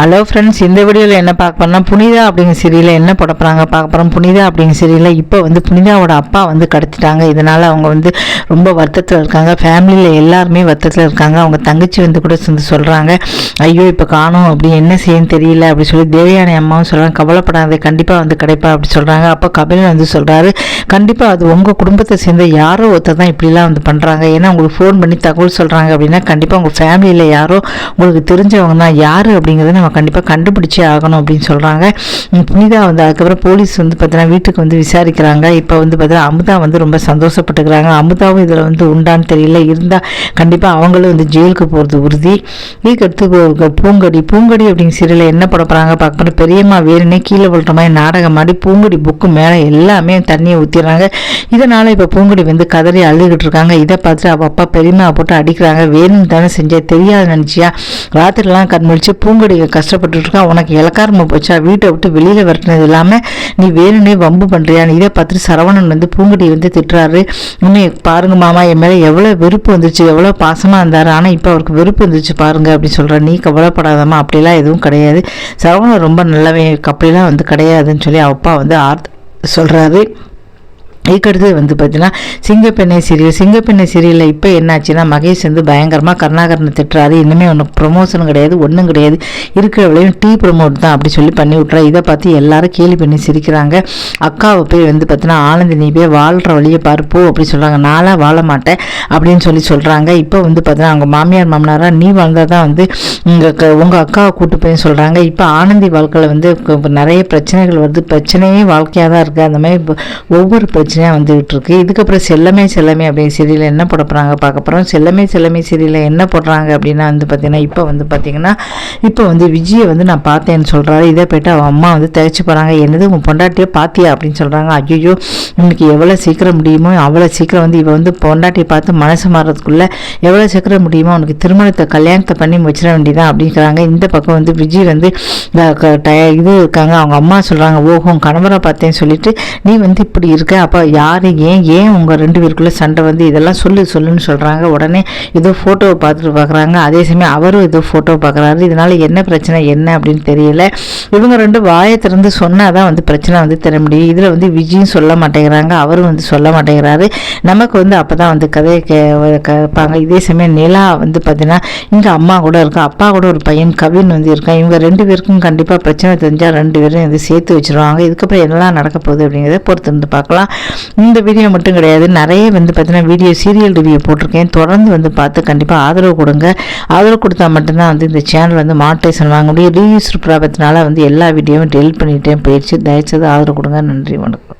Hello friends இந்த வீடியோவில் என்ன பார்க்க போகிறோம்னா புனிதா அப்படிங்கிற சீரியலில் என்ன போட போகிறாங்க பார்க்க போகிறோம் புனிதா அப்படிங்கிற சீரியலில் இப்போ வந்து புனிதாவோட அப்பா வந்து கிடச்சிட்டாங்க. இதனால் அவங்க வந்து ரொம்ப வருத்தத்தில் இருக்காங்க. ஃபேமிலியில் எல்லாருமே வருத்தத்தில் இருக்காங்க. அவங்க தங்கச்சி வந்து கூட சேர்ந்து சொல்கிறாங்க ஐயோ இப்போ காணும். அப்படி என்ன செய்யன்னு தெரியல. அப்படி சொல்லி தேவயானி அம்மாவும் சொல்கிறாங்க கவலைப்படாது கண்டிப்பாக வந்து கிடைப்பா. அப்படி சொல்கிறாங்க அப்போ கபிலன் வந்து சொல்கிறாரு கண்டிப்பாக அது உங்கள் குடும்பத்தை சேர்ந்த யாரோ ஒருத்தர் தான் இப்படிலாம் வந்து பண்ணுறாங்க ஏன்னா உங்களுக்கு ஃபோன் பண்ணி தகவல் சொல்கிறாங்க அப்படின்னா கண்டிப்பாக உங்கள் ஃபேமிலியில் யாரோ உங்களுக்கு தெரிஞ்சவங்க தான் யார் அப்படிங்கிறத நம்ம கண்டிப்பாக கண்டுபிடிச்சே ஆகணும் அப்படின்னு சொல்கிறாங்க புனிதா வந்து அதுக்கப்புறம் போலீஸ் வந்து பார்த்தீங்கன்னா வீட்டுக்கு வந்து விசாரிக்கிறாங்க. இப்போ வந்து பார்த்தீங்கன்னா அமுதா வந்து ரொம்ப சந்தோஷப்பட்டுக்கிறாங்க. அமுதாவும் இதில் வந்து உண்டான்னு தெரியல. இருந்தால் கண்டிப்பாக அவங்களும் வந்து ஜெயிலுக்கு போகிறது உறுதி. இதுக்கடுத்து பூங்கடி. பூங்கடி அப்படிங்கிற சீரியலில் என்ன பட போகிறாங்க பார்க்கணும். பெரியம்மா வேறுனே கீழே விழுற மாதிரி நாடகம் ஆடி பூங்கடி புக்கு மேலே எல்லாமே தண்ணியை ஊற்றிடுறாங்க இதனால் இப்போ பூங்கடி வந்து கதறி அழுதுகிட்டு இருக்காங்க. இதை பார்த்துட்டு அவள் அப்பா பெரியம்மா போட்டு அடிக்கிறாங்க. வேணும்னு தானே செஞ்சால் தெரியாது நினச்சியா? ராத்திரிலாம் கண் முழிச்சு பூங்கடி கஷ்டப்பட்டுருக்கா உனக்கு இலக்காரமாக போச்சா? வீட்டை விட்டு வெளியில் வரட்டினது இல்லாமல் நீ வேணும்னே வம்பு பண்ணுறியா இதை பார்த்துட்டு சரவணன் வந்து பூங்குட்டி வந்து திட்டுறாரு. உண்மை பாருங்க மாமா என் மேலே எவ்வளோ வெறுப்பு வந்துச்சு எவ்வளோ பாசமாக இருந்தார். ஆனால் இப்போ அவருக்கு வெறுப்பு வந்துச்சு பாருங்க அப்படின்னு சொல்கிறேன் நீ கவலைப்படாதம்மா அப்படிலாம் எதுவும் கிடையாது. சரவணன் ரொம்ப நல்லவன் அப்படிலாம் வந்து கிடையாதுன்னு சொல்லி அப்பா வந்து ஆர்த் சொல்கிறாரு இதுக்கடுத்து வந்து பார்த்தீங்கன்னா சிங்கப்பெண்ணை சீரியல் சிங்கப்பெண்ணை சீரியலில் இப்போ என்னாச்சுன்னா மகேஷ் வந்து பயங்கரமாக கருணாகரனை திட்டுறாரு. இன்னுமே ஒன்று ப்ரொமோஷன் கிடையாது ஒன்றும் கிடையாது. இருக்கிற விலையும் டீ ப்ரொமோட் தான் அப்படி சொல்லி பண்ணி விட்றா இதை பார்த்து எல்லாரும் கேலி பண்ணி சிரிக்கிறாங்க. அக்காவை போய் வந்து பார்த்தீங்கன்னா ஆனந்தி நீ போய் வாழ்கிற வழியை பார்ப்போ அப்படி சொல்கிறாங்க நாளாக வாழ மாட்டேன் அப்படின்னு சொல்லி சொல்கிறாங்க இப்போ வந்து பார்த்தீங்கன்னா அவங்க மாமியார் மாமனாராக நீ வாழ்ந்தால் தான் வந்து உங்கள் உங்கள் அக்காவை கூட்டு போய் சொல்கிறாங்க இப்போ ஆனந்தி வாழ்க்கையில் வந்து நிறைய பிரச்சனைகள் வருது. பிரச்சனையே வாழ்க்கையாக தான் இருக்குது அந்த மாதிரி ஒவ்வொரு பிரச்சனை பிரச்சனையாக வந்துகிட்டு இருக்கு இதுக்கப்புறம் செல்லமே செல்லமே அப்படின்னு சீரியல் என்ன போட போகிறாங்க பார்க்க போகிறோம் செல்லமே செல்லமே சீரியலில் என்ன போடுறாங்க அப்படின்னா வந்து பார்த்தீங்கன்னா இப்போ வந்து பார்த்தீங்கன்னா இப்போ வந்து விஜயை வந்து நான் பார்த்தேன்னு சொல்கிறாரு இதை போய்ட்டு அவன் அம்மா வந்து தகச்சு போகிறாங்க என்னது உன் பொண்டாட்டியை பார்த்தியா அப்படின்னு சொல்கிறாங்க ஐயோ இன்னைக்கு எவ்வளோ சீக்கிரம் முடியுமோ அவ்வளோ சீக்கிரம் வந்து இவன் வந்து பொண்டாட்டியை பார்த்து மனசு மாறுறதுக்குள்ளே எவ்வளோ சீக்கிரம் முடியுமோ அவனுக்கு திருமணத்தை கல்யாணத்தை பண்ணி வச்சிட வேண்டியதான் அப்படிங்கிறாங்க. இந்த பக்கம் வந்து விஜய் வந்து இது இருக்காங்க. அவங்க அம்மா சொல்கிறாங்க ஓஹோ கணவரை பார்த்தேன்னு சொல்லிட்டு நீ வந்து இப்படி இருக்க அப்போ யார் ஏன் ஏன் உங்கள் ரெண்டு பேருக்குள்ளே சண்டை வந்து இதெல்லாம் சொல்லு சொல்லுன்னு சொல்கிறாங்க உடனே ஏதோ ஃபோட்டோவை பார்த்துட்டு பார்க்குறாங்க அதே சமயம் அவரும் ஏதோ ஃபோட்டோ பார்க்குறாரு இதனால் என்ன பிரச்சனை என்ன அப்படின்னு தெரியல. இவங்க ரெண்டு வாயை திறந்து சொன்னால் தான் வந்து பிரச்சனை வந்து தர முடியும். இதில் வந்து விஜயும் சொல்ல மாட்டேங்கிறாங்க. அவரும் வந்து சொல்ல மாட்டேங்கிறாரு. நமக்கு வந்து அப்போ தான் வந்து கதையை கே கேட்பாங்க. இதே சமயம் நிலா வந்து பார்த்தீங்கன்னா இங்கே அம்மா கூட இருக்கும் அப்பா கூட ஒரு பையன் கவின் வந்து இருக்கான். இவங்க ரெண்டு பேருக்கும் கண்டிப்பாக பிரச்சனை தெரிஞ்சால் ரெண்டு பேரும் வந்து சேர்த்து வச்சுருவாங்க. இதுக்கப்புறம் என்னெல்லாம் நடக்க போகுது அப்படிங்கிறத பொறுத்து இருந்து பார்க்கலாம். இந்த வீடியோ மட்டும் கிடையாது. நிறைய வந்து பார்த்தீங்கன்னா வீடியோ சீரியல் ரிவ்யூ போட்டிருக்கேன். தொடர்ந்து வந்து பார்த்து கண்டிப்பாக ஆதரவு கொடுங்க. ஆதரவு கொடுத்தா மட்டும்தான் வந்து இந்த சேனல் வந்து மாட்டேஷன் வாங்க முடியும். ரீயூஸ் ப்ராபத்தினால வந்து எல்லா வீடியோவும் டெலிட் பண்ணிட்டேன் போயிடுச்சு. தயவுசெய்து ஆதரவு கொடுங்க. நன்றி வணக்கம்.